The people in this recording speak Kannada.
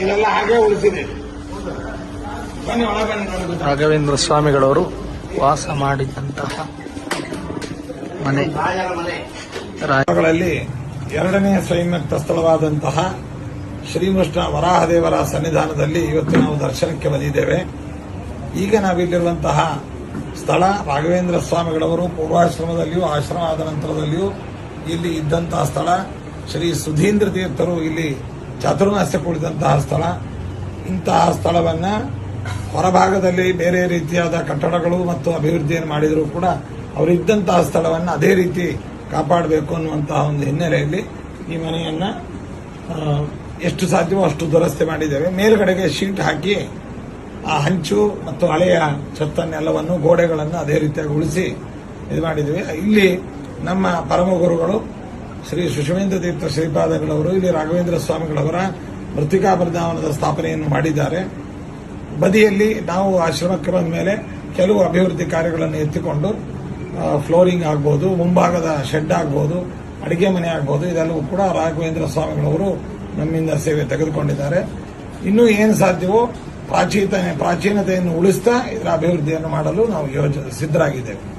ಇದೆಲ್ಲ ಹಾಗೆ ಉಳಿಸಿದೆ. ರಾಘವೇಂದ್ರ ಸ್ವಾಮಿಗಳವರು ವಾಸ ಮಾಡಿದಂತಹ ಮನೆ. ರಾಯ ಗಳಲ್ಲಿ ಎರಡನೇ ಸ್ವಯಂಯುಕ್ತ ಸ್ಥಳವಾದಂತಹ ಶ್ರೀಕೃಷ್ಣ ವರಾಹದೇವರ ಸನ್ನಿಧಾನದಲ್ಲಿ ಇವತ್ತು ನಾವು ದರ್ಶನಕ್ಕೆ ಬಂದಿದ್ದೇವೆ. ಈಗ ನಾವಿಲ್ಲಿರುವಂತಹ ಸ್ಥಳ ರಾಘವೇಂದ್ರ ಸ್ವಾಮಿಗಳವರು ಪೂರ್ವಾಶ್ರಮದಲ್ಲಿಯೂ, ಆಶ್ರಮ ಆದ ನಂತರದಲ್ಲಿಯೂ ಇಲ್ಲಿ ಇದ್ದಂತಹ ಸ್ಥಳ. ಶ್ರೀ ಸುಧೀಂದ್ರ ತೀರ್ಥರು ಇಲ್ಲಿ ಚಾತುರ್ಮಾಸ್ಯ ಕೂಡಿದಂತಹ ಸ್ಥಳ. ಇಂತಹ ಸ್ಥಳವನ್ನ ಹೊರಭಾಗದಲ್ಲಿ ಬೇರೆ ರೀತಿಯಾದ ಕಟ್ಟಡಗಳು ಮತ್ತು ಅಭಿವೃದ್ಧಿಯನ್ನು ಮಾಡಿದರೂ ಕೂಡ ಅವರಿದ್ದಂತಹ ಸ್ಥಳವನ್ನು ಅದೇ ರೀತಿ ಕಾಪಾಡಬೇಕು ಅನ್ನುವಂತಹ ಒಂದು ಹಿನ್ನೆಲೆಯಲ್ಲಿ ಈ ಮನೆಯನ್ನ ಎಷ್ಟು ಸಾಧ್ಯವೋ ಅಷ್ಟು ದುರಸ್ತಿ ಮಾಡಿದ್ದೇವೆ. ಮೇಲುಗಡೆಗೆ ಶೀಟ್ ಹಾಕಿ ಆ ಹಂಚು ಮತ್ತು ಹಳೆಯ ಛತ್ತನ್ನೆಲ್ಲವನ್ನು ಗೋಡೆಗಳನ್ನು ಅದೇ ರೀತಿಯಾಗಿ ಉಳಿಸಿ ಇದು ಮಾಡಿದ್ವಿ. ಇಲ್ಲಿ ನಮ್ಮ ಪರಮ ಗುರುಗಳು ಶ್ರೀ ಸುಷಮೇಂದ್ರ ತೀರ್ಥ ಶ್ರೀಪಾದಗಳವರು, ಇಲ್ಲಿ ರಾಘವೇಂದ್ರ ಸ್ವಾಮಿಗಳವರ ಮೃತಿಕಾ ಬೃಂದಾವನದ ಸ್ಥಾಪನೆಯನ್ನು ಮಾಡಿದ್ದಾರೆ. ಬದಿಯಲ್ಲಿ ನಾವು ಆಶ್ರಮಕ್ಕೆ ಬಂದ ಮೇಲೆ ಕೆಲವು ಅಭಿವೃದ್ಧಿ ಕಾರ್ಯಗಳನ್ನು ಎತ್ತಿಕೊಂಡು ಫ್ಲೋರಿಂಗ್ ಆಗ್ಬೋದು, ಮುಂಭಾಗದ ಶೆಡ್ ಆಗ್ಬೋದು, ಅಡಿಗೆ ಮನೆ ಆಗ್ಬೋದು, ಇದೆಲ್ಲವೂ ಕೂಡ ರಾಘವೇಂದ್ರ ಸ್ವಾಮಿಗಳವರು ನಮ್ಮಿಂದ ಸೇವೆ ತೆಗೆದುಕೊಂಡಿದ್ದಾರೆ. ಇನ್ನೂ ಏನು ಸಾಧ್ಯವೋ ಪ್ರಾಚೀನ ಪ್ರಾಚೀನತೆಯನ್ನು ಉಳಿಸ್ತಾ ಇದರ ಅಭಿವೃದ್ಧಿಯನ್ನು ಮಾಡಲು ನಾವು ಯೋಜ ಸಿದ್ಧರಾಗಿದ್ದೇವೆ.